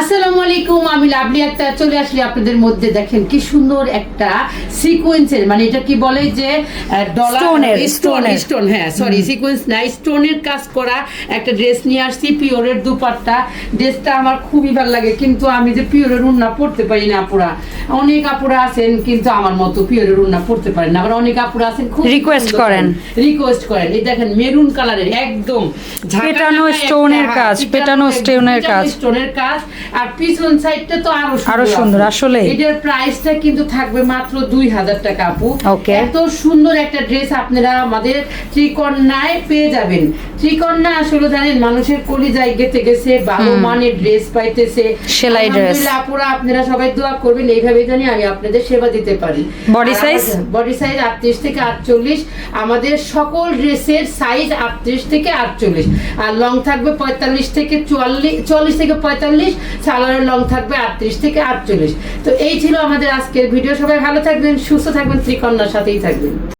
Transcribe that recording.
আসসালামু আলাইকুম আমি লাভলি আক্তার। চলে আসলে আপনাদের মধ্যে দেখেন কি সুন্দর একটা সিকোয়েন্সের মানে এটা কি বলে যে ডলার স্টোন স্টোন হ্যাঁ সরি সিকোয়েন্স না স্টোনের কাজ করা একটা ড্রেস নিয়ে আসছি পিওরের দুপাট্টা। ড্রেসটা আমার খুবই ভালো লাগে কিন্তু আমি যে পিওরের উন্না পড়তে পারি না আপুরা। অনেক আপুরা আছেন কিন্তু আমার মতো পিওরের উন্না পড়তে পারেন না আবার অনেক আপুরা আছেন খুব Request করেন। রিকোয়েস্ট করেন এই দেখেন মেরুন কালারের একদম পেটানো stone-এর হ্যাঁ, কাজ, পেটানো stone-এর কাজ। স্টোনের কাজ আর পিছন সাইডটা তো আরও আরও সুন্দর, আছে। আসলেই। এটার প্রাইসটা কিন্তু থাকবে মাত্র দুই হাজার টাকা আপু এত সুন্দর একটা ড্রেস আপনারা আমাদের ত্রিকন্যায় পেয়ে যাবেন ত্রিকন্যা আসলে জানেন মানুষের কলিজায় গেতে গেছে ভালো মানের ড্রেস পাইতেছে সেলাই। আলহামদুলিল্লাহ আপুরা আপনারা সবাই দোয়া করবেন এইভাবে জানি আমি আপনাদের সেবা দিতে পারি। বডি সাইজ বডি সাইজ আটত্রিশ থেকে আটচল্লিশ আমাদের সকল ড্রেসের সাইজ আটত্রিশ থেকে আটচল্লিশ। আর লং থাকবে পঁয়তাল্লিশ থেকে চুয়াল্লিশ চল্লিশ থেকে পঁয়তাল্লিশ সালোয়ারের লং থাকবে আটত্রিশ থেকে আটচল্লিশ। তো এই ছিল আমাদের আজকের ভিডিও সবাই ভালো থাকবেন সুস্থ থাকবেন ত্রিকন্যার সাথেই থাকবেন।